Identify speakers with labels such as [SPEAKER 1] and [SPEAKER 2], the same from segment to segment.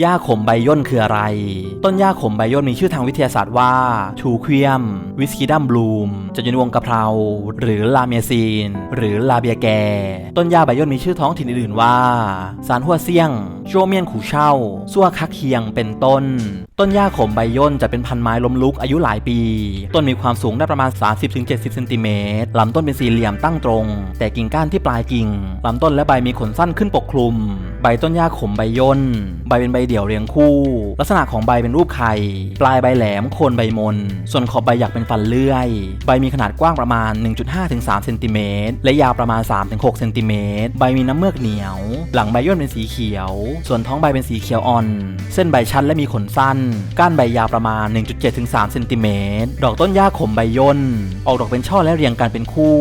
[SPEAKER 1] หญ้าขมใบย่นคืออะไร ต้นหญ้าขมใบย่นมีชื่อทางวิทยาศาสตร์ว่าทูเควียม วิสกิดัมบลูมจะอยู่ในวงกะเพรา หรือลาเมียซีน หรือลาเบียแก ต้นหญ้าใบย่นมีชื่อท้องถิ่นอื่นๆว่า สารหัวเซียงโจเมียนขู่เช่าซัวคักเคียงเป็นต้น ต้นหญ้าขมใบย่นจะเป็นพันไม้ล้มลุกอายุหลายปี ต้นมีความสูงได้ประมาณ 30-70เซนติเมตรลำต้นเป็นสี่เหลี่ยมตั้งตรง แต่กิ่งก้านที่ปลายกิ่งลำต้นและใบมีขนสั้นขึ้นปกคลุม ใบต้นหญ้าขมใบย่น ใบเป็นใบเดี่ยวเรียงคู่ ลักษณะของใบเป็นรูปไข่ ปลายใบแหลมโคนใบมน ส่วนขอบใบอยากเป็นฟันเลื่อย ใบมีขนาดกว้างประมาณ 1.5-3เซนติเมตรและยาวประมาณ 3-6เซนติเมตรใบมีน้ำเมือกเหนียว หลังใบย่นเป็นสีเขียวส่วนท้องใบเป็นสีเขียวอ่อน เส้นใบชัดและมีขนสั้น ก้านใบยาวประมาณ 1.7-3เซนติเมตร ดอกต้นหญ้าขมใบย่น ออกดอกเป็นช่อและเรียงกันเป็นคู่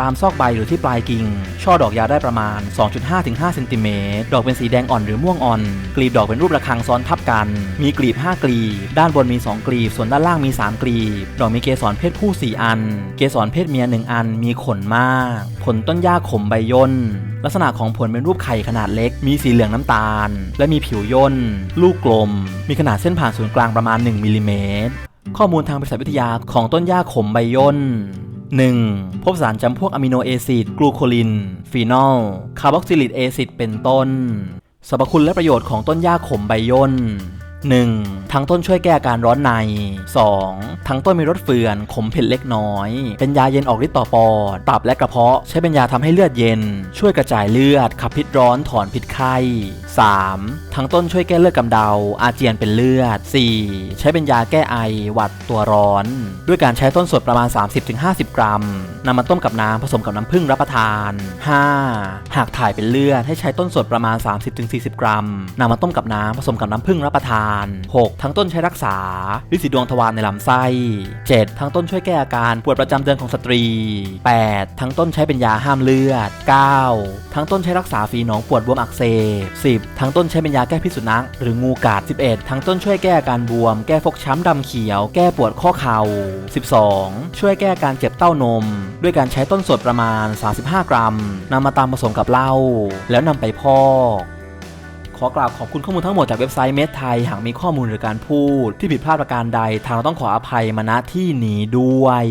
[SPEAKER 1] ตามซอกใบหรือที่ปลายกิ่ง ช่อดอกยาวได้ประมาณ 2.5-5เซนติเมตร ดอกเป็นสีแดงอ่อนหรือม่วงอ่อน กลีบดอกเป็นรูประฆังซ้อนทับกัน มีกลีบ 5 กลีบ ด้านบนมี 2 กลีบ ส่วนด้านล่างมี 3 กลีบ ดอกมีเกสรเพศผู้ 4 อัน เกสรเพศเมีย 1 อัน มีขนมาก ผลต้นหญ้าขมใบย่น ลักษณะของผลเป็นรูปไข่ขนาดเล็ก มีสีเหลืองน้ำตาล และมีผิวย่น ลูกกลม มีขนาดเส้นผ่านศูนย์กลางประมาณ 1มิลลิเมตร ข้อมูลทางบริษัทวิทยาของต้นหญ้าขมใบย่น 1. พบสารจำพวกอะมิโนแอซิดกลูโคลิน ฟีนอล คาร์บอกซิลิกแอซิด เป็นต้น สรรพคุณและประโยชน์ของต้นหญ้าขมใบย่น 1. ทั้งต้นช่วยแก้อาการร้อนใน 2. ทั้งต้นมีรสเฟื่อนขมเผ็ดเล็กน้อย เป็นยาเย็นออกฤทธิ์ต่อปอดตับและกระเพาะ ใช้เป็นยาทำให้เลือดเย็น ช่วยกระจายเลือด ขับพิษร้อนถอนพิษไข้ 3. ทั้งต้นช่วยแก้เลือดกำเดา อาเจียนเป็นเลือด 4. ใช้เป็นยาแก้ไอ หวัดตัวร้อน ด้วยการใช้ต้นสดประมาณ 30-50 กรัมนำมาต้มกับน้ำผสมกับน้ำผึ้งรับประทาน 5. หากถ่ายเป็นเลือดให้ใช้ต้นสดประมาณ 30-40 กรัมนำมาต้มกับน้ำผสมกับน้ำผึ้งรับประทาน 6. ทั้งต้นใช้รักษาลิสีดวงทวารในลำไส้ 7. ทั้งต้นช่วยแก้อาการปวดประจำเดือนของสตรี 8. ทั้งต้นใช้เป็นยาห้ามเลือด 9. ทั้งต้นใช้รักษาฝีหนองปวดบวมอักเสบ 10. ทั้งต้นใช้เป็นยาแก้พิษสุนัขหรืองูกัด 11. ทั้งต้นช่วยแก้อาการบวม แก้ฟกช้ำดำเขียว แก้ปวดข้อเข่า 12. ช่วยแก้การเจ็บเต้านม ด้วยการใช้ต้นสดประมาณ 35 กรัมนำมาตามผสมกับเหล้าแล้วนำไปพอกขอกราบขอบคุณข้อมูลทั้งหมดจากเว็บไซต์เมดไทย หากมีข้อมูลหรือการพูด ที่ผิดพลาดประการใด ทางเราต้องขออภัยมาณที่นี้ด้วย